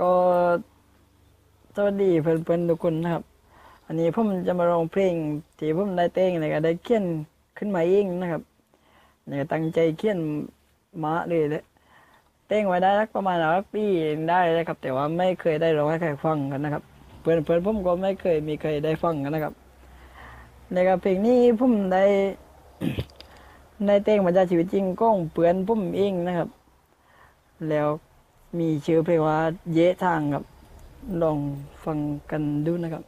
ก็สวัสดีเพื่อนๆทุกคนนะครับ อันนี้ผมจะมาร้องเพลงที่ผมได้แต่งเลยก็ได้เขียนขึ้นมาเองนะครับเนี่ยตั้งใจเขียนมาเลยเลยแต่งไว้ได้สักประมาณสักปีได้เลยครับ แต่ว่าไม่เคยได้ร้องให้ใครฟังกันนะครับ เพื่อนเพื่อนๆผมก็ไม่เคยมีใครได้ฟังกันนะครับในกับเพลงนี้ผมได้ได้แต่งมาจากชีวิตจริงก้องเปือนผมเองนะครับ แล้ว มีชื่อเพลงว่าเยะทางครับ ลองฟังกันดูนะครับ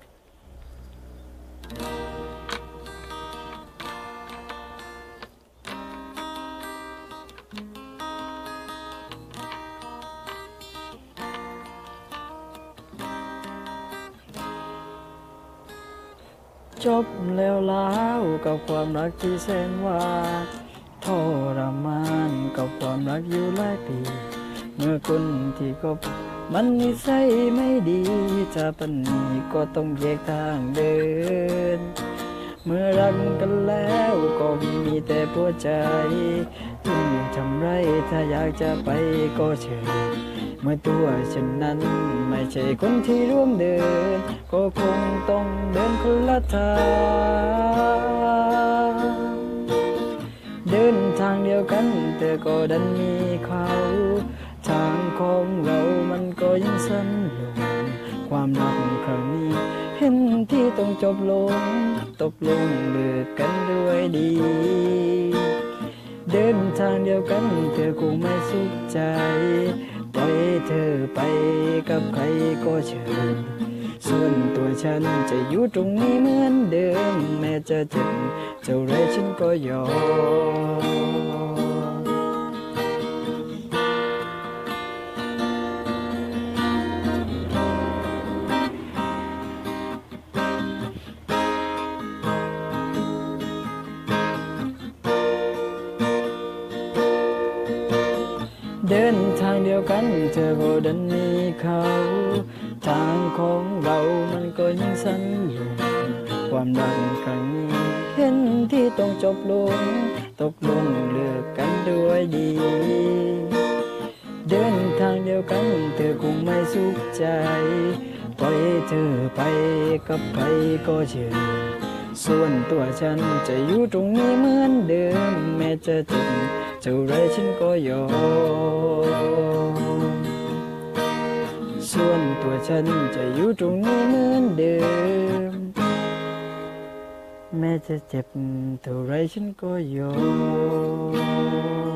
จบแล้วแล้วกับความรักที่แสนหวานทรมานกับความรักอยู่หลายปี เมื่อคนที่คบมันนิสัยไม่ดีจะปันนี้ก็ต้องแยกทางเดิน เมื่อรักกันแล้วก็มีแต่ปวดใจยิ่งทำไรถ้าอยากจะไปก็เชิญเมื่อตัวฉันนั้นไม่ใช่คนที่ร่วมเดิน ก็คงต้องเดินคนละทางเดินทางเดียวกันแต่ก็ดันมีเขา ยังสั้นลง ความรักครั้งนี้ เห็นที่ต้องจบลง ตกลงเลิกกันด้วยดี เดินทางเดียวกันเธอคงไม่สุขใจ ปล่อยเธอไปกับใครก็เชิญ ส่วนตัวฉันจะอยู่ตรงนี้เหมือนเดิม แม้จะเจ็บเท่าไรฉันก็ยอม เดินทางเดียวกันเธอก็ดันมีเขา ทางของเรามันก็ยังสั้นลงความรักครั้งนี้เห็นที่ต้องจบลง ตกลงเลิกกันด้วยดี เดินทางเดียวกันเธอคงไม่สุขใจ ปล่อยเธอไปกับใครก็เชิญส่วนตัวฉันจะอยู่ตรงนี้เหมือนเดิม แม้จะเจ็บเท่าไรฉันก็ยอม ส่วนตัวฉันจะอยู่ตรงนี้เหมือนเดิม แม้จะเจ็บเท่าไรฉันก็ยอม